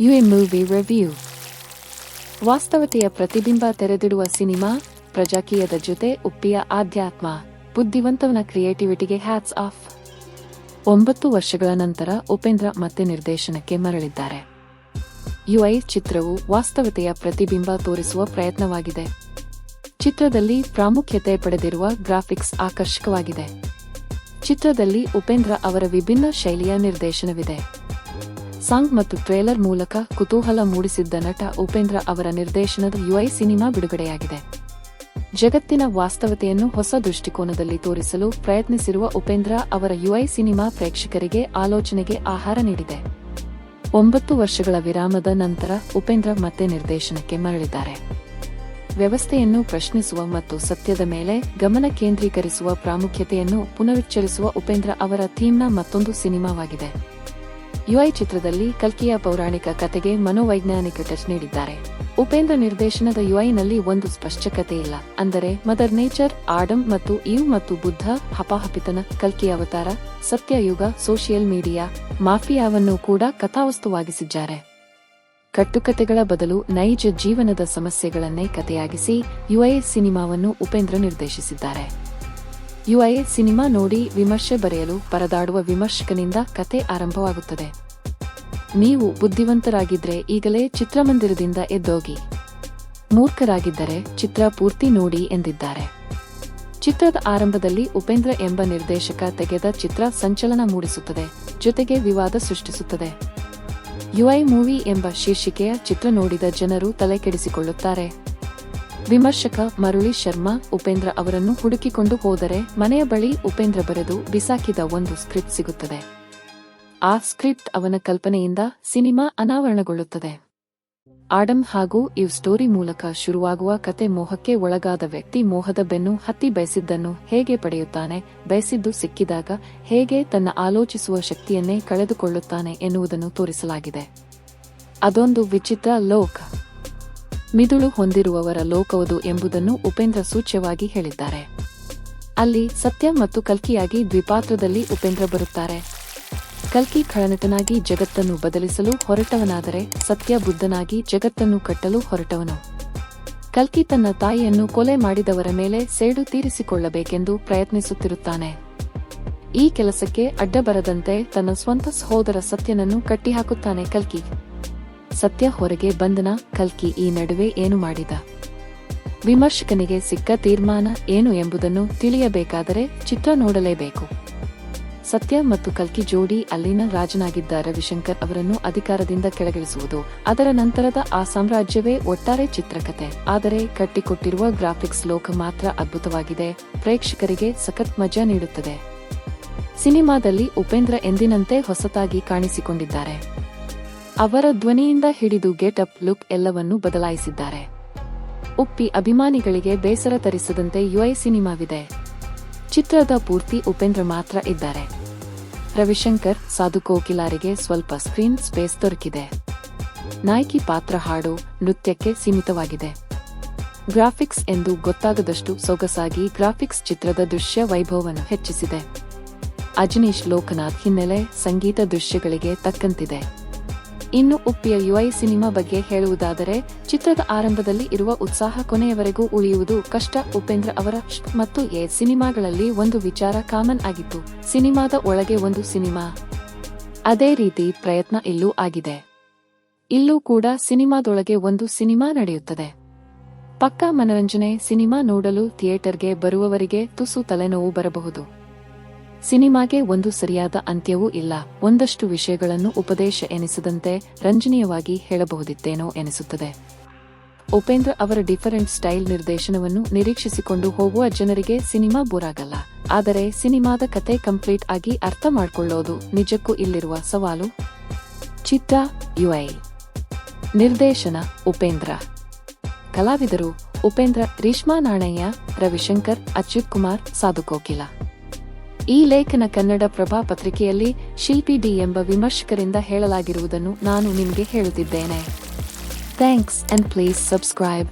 ಯುಎ movie review. ವಾಸ್ತವತೆಯ ಪ್ರತಿಬಿಂಬ ತೆರೆದಿಡುವ ಸಿನಿಮಾ, ಪ್ರಜಾಕೀಯದ ಜೊತೆ ಉಪ್ಪಿಯ ಆಧ್ಯಾತ್ಮ, ಬುದ್ಧಿವಂತವನ ಕ್ರಿಯೇಟಿವಿಟಿಗೆ ಹ್ಯಾಟ್ಸ್ ಆಫ್. ಒಂಬತ್ತು ವರ್ಷಗಳ ನಂತರ ಉಪೇಂದ್ರ ಮತ್ತೆ ನಿರ್ದೇಶನಕ್ಕೆ ಮರಳಿದ್ದಾರೆ. ಯುಐ ಚಿತ್ರವು ವಾಸ್ತವತೆಯ ಪ್ರತಿಬಿಂಬ ತೋರಿಸುವ ಪ್ರಯತ್ನವಾಗಿದೆ. ಚಿತ್ರದಲ್ಲಿ ಪ್ರಾಮುಖ್ಯತೆ ಪಡೆದಿರುವ ಗ್ರಾಫಿಕ್ಸ್ ಆಕರ್ಷಕವಾಗಿದೆ. ಚಿತ್ರದಲ್ಲಿ ಉಪೇಂದ್ರ ಅವರ ವಿಭಿನ್ನ ಶೈಲಿಯ ನಿರ್ದೇಶನವಿದೆ. ಸಾಂಗ್ ಮತ್ತು ಟ್ರೇಲರ್ ಮೂಲಕ ಕುತೂಹಲ ಮೂಡಿಸಿದ್ದ ನಟ ಉಪೇಂದ್ರ ಅವರ ನಿರ್ದೇಶನದ ಯುಐ ಸಿನಿಮಾ ಬಿಡುಗಡೆಯಾಗಿದೆ. ಜಗತ್ತಿನ ವಾಸ್ತವತೆಯನ್ನು ಹೊಸ ದೃಷ್ಟಿಕೋನದಲ್ಲಿ ತೋರಿಸಲು ಪ್ರಯತ್ನಿಸಿರುವ ಉಪೇಂದ್ರ ಅವರ ಯುಐ ಸಿನಿಮಾ ಪ್ರೇಕ್ಷಕರಿಗೆ ಆಲೋಚನೆಗೆ ಆಹಾರ ನೀಡಿದೆ. ಒಂಬತ್ತು ವರ್ಷಗಳ ವಿರಾಮದ ನಂತರ ಉಪೇಂದ್ರ ಮತ್ತೆ ನಿರ್ದೇಶನಕ್ಕೆ ಮರಳಿದ್ದಾರೆ. ವ್ಯವಸ್ಥೆಯನ್ನು ಪ್ರಶ್ನಿಸುವ ಮತ್ತು ಸತ್ಯದ ಮೇಲೆ ಗಮನ ಕೇಂದ್ರೀಕರಿಸುವ ಪ್ರಾಮುಖ್ಯತೆಯನ್ನು ಪುನರುಚ್ಚರಿಸುವ ಉಪೇಂದ್ರ ಅವರ ಥೀಮ್ನ ಮತ್ತೊಂದು ಸಿನಿಮಾವಾಗಿದೆ. ಯುಐ ಚಿತ್ರದಲ್ಲಿ ಕಲ್ಕಿಯ ಪೌರಾಣಿಕ ಕತೆಗೆ ಮನೋವೈಜ್ಞಾನಿಕ ಟಚ್ ನೀಡಿದ್ದಾರೆ. ಉಪೇಂದ್ರ ನಿರ್ದೇಶನದ ಯುಐನಲ್ಲಿ ಒಂದು ಸ್ಪಷ್ಟ ಕತೆ ಇಲ್ಲ. ಅಂದರೆ, ಮದರ್ ನೇಚರ್ ಆಡಮ್ ಮತ್ತು ಇವ್ ಮತ್ತು ಬುದ್ಧ, ಹಪಾಹಪಿತನ, ಕಲ್ಕಿ ಅವತಾರ, ಸತ್ಯಯುಗ, ಸೋಷಿಯಲ್ ಮೀಡಿಯಾ, ಮಾಫಿಯಾವನ್ನು ಕೂಡ ಕಥಾವಸ್ತುವಾಗಿಸಿದ್ದಾರೆ. ಕಟ್ಟುಕತೆಗಳ ಬದಲು ನೈಜ ಜೀವನದ ಸಮಸ್ಯೆಗಳನ್ನೇ ಕಥೆಯಾಗಿಸಿ ಯುಐ ಸಿನಿಮಾವನ್ನು ಉಪೇಂದ್ರ ನಿರ್ದೇಶಿಸಿದ್ದಾರೆ. ಯುಐ ಸಿನಿಮಾ ನೋಡಿ ವಿಮರ್ಶೆ ಬರೆಯಲು ಪರದಾಡುವ ವಿಮರ್ಶಕನಿಂದ ಕತೆ ಆರಂಭವಾಗುತ್ತದೆ. ನೀವು ಬುದ್ಧಿವಂತರಾಗಿದ್ರೆ ಈಗಲೇ ಚಿತ್ರಮಂದಿರದಿಂದ ಎದ್ದೋಗಿ. ಮೂರ್ಖರಾಗಿದ್ದರೆ ಚಿತ್ರ ಪೂರ್ತಿ ನೋಡಿ ಎಂದಿದ್ದಾರೆ. ಚಿತ್ರದ ಆರಂಭದಲ್ಲಿ ಉಪೇಂದ್ರ ಎಂಬ ನಿರ್ದೇಶಕ ತೆಗೆದ ಚಿತ್ರ ಸಂಚಲನ ಮೂಡಿಸುತ್ತದೆ, ಜೊತೆಗೆ ವಿವಾದ ಸೃಷ್ಟಿಸುತ್ತದೆ. ಯುಐ ಮೂವಿ ಎಂಬ ಶೀರ್ಷಿಕೆಯ ಚಿತ್ರ ನೋಡಿದ ಜನರು ತಲೆಕೆಡಿಸಿಕೊಳ್ಳುತ್ತಾರೆ. ವಿಮರ್ಶಕ ಮರುಳಿ ಶರ್ಮಾ, ಉಪೇಂದ್ರ ಅವರನ್ನು ಹುಡುಕಿಕೊಂಡು ಹೋದರೆ ಮನೆಯ ಬಳಿ ಉಪೇಂದ್ರ ಬರೆದು ಬಿಸಾಕಿದ ಒಂದು ಸ್ಕ್ರಿಪ್ಟ್ ಸಿಗುತ್ತದೆ. ಆ ಸ್ಕ್ರಿಪ್ಟ್ ಅವನ ಕಲ್ಪನೆಯಿಂದ ಸಿನಿಮಾ ಅನಾವರಣಗೊಳ್ಳುತ್ತದೆ. ಆಡಮ್ ಹಾಗೂ ಇವ್ ಸ್ಟೋರಿ ಮೂಲಕ ಶುರುವಾಗುವ ಕತೆ ಮೋಹಕ್ಕೆ ಒಳಗಾದ ವ್ಯಕ್ತಿ ಮೋಹದ ಬೆನ್ನು ಹತ್ತಿ ಬಯಸಿದ್ದನ್ನು ಹೇಗೆ ಪಡೆಯುತ್ತಾನೆ, ಬಯಸಿದ್ದು ಸಿಕ್ಕಿದಾಗ ಹೇಗೆ ತನ್ನ ಆಲೋಚಿಸುವ ಶಕ್ತಿಯನ್ನೇ ಕಳೆದುಕೊಳ್ಳುತ್ತಾನೆ ಎನ್ನುವುದನ್ನು ತೋರಿಸಲಾಗಿದೆ. ಅದೊಂದು ವಿಚಿತ್ರ ಲೋಕ. ಮಿದುಳು ಹೊಂದಿರುವವರ ಲೋಕವದು ಎಂಬುದನ್ನು ಉಪೇಂದ್ರ ಸೂಚ್ಯವಾಗಿ ಹೇಳಿದ್ದಾರೆ. ಅಲ್ಲಿ ಸತ್ಯ ಮತ್ತು ಕಲ್ಕಿಯಾಗಿ ದ್ವಿಪಾತ್ರದಲ್ಲಿ ಉಪೇಂದ್ರ ಬರುತ್ತಾರೆ. ಕಲ್ಕಿ ಖಳನಟನಾಗಿ ಜಗತ್ತನ್ನು ಬದಲಿಸಲು ಹೊರಟವನಾದರೆ ಸತ್ಯ ಬುದ್ಧನಾಗಿ ಜಗತ್ತನ್ನು ಕಟ್ಟಲು ಹೊರಟವನು. ಕಲ್ಕಿ ತನ್ನ ತಾಯಿಯನ್ನು ಕೊಲೆ ಮಾಡಿದವರ ಮೇಲೆ ಸೇಡು ತೀರಿಸಿಕೊಳ್ಳಬೇಕೆಂದು ಪ್ರಯತ್ನಿಸುತ್ತಿರುತ್ತಾನೆ. ಈ ಕೆಲಸಕ್ಕೆ ಅಡ್ಡ ಬರದಂತೆ ತನ್ನ ಸ್ವಂತ ಸಹೋದರ ಸತ್ಯನನ್ನು ಕಟ್ಟಿಹಾಕುತ್ತಾನೆ ಕಲ್ಕಿ. ಸತ್ಯ ಹೊರಗೆ ಬಂದನ ಕಲ್ಕಿ ಈ ನಡುವೆ ಏನು ಮಾಡಿದ? ವಿಮರ್ಶಕನಿಗೆ ಸಿಕ್ಕ ತೀರ್ಮಾನ ಏನು ಎಂಬುದನ್ನು ತಿಳಿಯಬೇಕಾದರೆ ಚಿತ್ರ ನೋಡಲೇಬೇಕು. ಸತ್ಯ ಮತ್ತು ಕಲ್ಕಿ ಜೋಡಿ ಅಲ್ಲಿನ ರಾಜನಾಗಿದ್ದ ರವಿಶಂಕರ್ ಅವರನ್ನು ಅಧಿಕಾರದಿಂದ ಕೆಳಗಿಳಿಸುವುದು, ಅದರ ನಂತರದ ಆ ಸಾಮ್ರಾಜ್ಯವೇ ಒಟ್ಟಾರೆ ಚಿತ್ರಕತೆ. ಆದರೆ ಕಟ್ಟಿಕೊಟ್ಟಿರುವ ಗ್ರಾಫಿಕ್ಸ್ ಲೋಕ ಮಾತ್ರ ಅದ್ಭುತವಾಗಿದೆ, ಪ್ರೇಕ್ಷಕರಿಗೆ ಸಖತ್ ಮಜಾ ನೀಡುತ್ತದೆ. ಸಿನಿಮಾದಲ್ಲಿ ಉಪೇಂದ್ರ ಎಂದಿನಂತೆ ಹೊಸತಾಗಿ ಕಾಣಿಸಿಕೊಂಡಿದ್ದಾರೆ. ಅವರ ಧ್ವನಿಯಿಂದ ಹಿಡಿದು ಗೆಟ್ ಅಪ್ ಲುಕ್ ಎಲ್ಲವನ್ನೂ ಬದಲಾಯಿಸಿದ್ದಾರೆ. ಉಪ್ಪಿ ಅಭಿಮಾನಿಗಳಿಗೆ ಬೇಸರ ತರಿಸದಂತೆ ಯುಐ ಸಿನಿಮಾವಿದೆ. ಚಿತ್ರದ ಪೂರ್ತಿ ಉಪೇಂದ್ರ ಮಾತ್ರ ಇದ್ದಾರೆ. ರವಿಶಂಕರ್, ಸಾಧು ಕೋಕಿಲಾರಿಗೆ ಸ್ವಲ್ಪ ಸ್ಕ್ರೀನ್ ಸ್ಪೇಸ್ ದೊರಕಿದೆ. ನಾಯಕಿ ಪಾತ್ರ ಹಾಡು, ನೃತ್ಯಕ್ಕೆ ಸೀಮಿತವಾಗಿದೆ. ಗ್ರಾಫಿಕ್ಸ್ ಎಂದು ಗೊತ್ತಾಗದಷ್ಟು ಸೊಗಸಾಗಿ ಗ್ರಾಫಿಕ್ಸ್ ಚಿತ್ರದ ದೃಶ್ಯ ವೈಭವವನ್ನು ಹೆಚ್ಚಿಸಿದೆ. ಅಜನೀಶ್ ಲೋಕನಾಥ್ ಹಿನ್ನೆಲೆ ಸಂಗೀತ ದೃಶ್ಯಗಳಿಗೆ ತಕ್ಕಂತಿದೆ. ಇನ್ನು ಉಪ್ಪಿಯ ಯುಐ ಸಿನಿಮಾ ಬಗ್ಗೆ ಹೇಳುವುದಾದರೆ, ಚಿತ್ರದ ಆರಂಭದಲ್ಲಿ ಇರುವ ಉತ್ಸಾಹ ಕೊನೆಯವರೆಗೂ ಉಳಿಯುವುದು ಕಷ್ಟ. ಉಪೇಂದ್ರ ಅವರ ಮತ್ತು ಎ ಸಿನಿಮಾಗಳಲ್ಲಿ ಒಂದು ವಿಚಾರ ಕಾಮನ್ ಆಗಿತ್ತು. ಸಿನಿಮಾದ ಒಳಗೆ ಒಂದು ಸಿನಿಮಾ. ಅದೇ ರೀತಿ ಪ್ರಯತ್ನ ಇಲ್ಲೂ ಆಗಿದೆ. ಇಲ್ಲೂ ಕೂಡ ಸಿನಿಮಾದೊಳಗೆ ಒಂದು ಸಿನಿಮಾ ನಡೆಯುತ್ತದೆ. ಪಕ್ಕಾ ಮನರಂಜನೆ ಸಿನಿಮಾ ನೋಡಲು ಥಿಯೇಟರ್ಗೆ ಬರುವವರಿಗೆ ತುಸು ತಲೆನೋವು ಬರಬಹುದು. ಸಿನಿಮಾಗೆ ಒಂದು ಸರಿಯಾದ ಅಂತ್ಯವೂ ಇಲ್ಲ. ಒಂದಷ್ಟು ವಿಷಯಗಳನ್ನು ಉಪದೇಶ ಎನಿಸದಂತೆ ರಂಜನೀಯವಾಗಿ ಹೇಳಬಹುದಿತ್ತೇನೋ ಎನಿಸುತ್ತದೆ. ಉಪೇಂದ್ರ ಅವರ ಡಿಫರೆಂಟ್ ಸ್ಟೈಲ್ ನಿರ್ದೇಶನವನ್ನು ನಿರೀಕ್ಷಿಸಿಕೊಂಡು ಹೋಗುವ ಜನರಿಗೆ ಸಿನಿಮಾ ಬೋರಾಗಲ್ಲ. ಆದರೆ ಸಿನಿಮಾದ ಕತೆ ಕಂಪ್ಲೀಟ್ ಆಗಿ ಅರ್ಥ ಮಾಡಿಕೊಳ್ಳೋದು ನಿಜಕ್ಕೂ ಇಲ್ಲಿರುವ ಸವಾಲು? ಚಿತ್ರ ಯುಐ. ನಿರ್ದೇಶನ ಉಪೇಂದ್ರ. ಕಲಾವಿದರು ಉಪೇಂದ್ರ ರೇಷ್ಮಾ ನಾಣಯ್ಯ, ರವಿಶಂಕರ್, ಅಚ್ಯುತ್ ಕುಮಾರ್, ಸಾಧು ಈ ಲೇಖನ ಕನ್ನಡ ಪ್ರಭಾ ಪತ್ರಿಕೆಯಲ್ಲಿ ಶಿಲ್ಪಿ ಡಿ ಎಂಬ ವಿಮರ್ಶಕರಿಂದ ಹೇಳಲಾಗಿರುವುದನ್ನು ನಾನು ನಿಮಗೆ ಹೇಳುತ್ತಿದ್ದೇನೆ. Thanks and please subscribe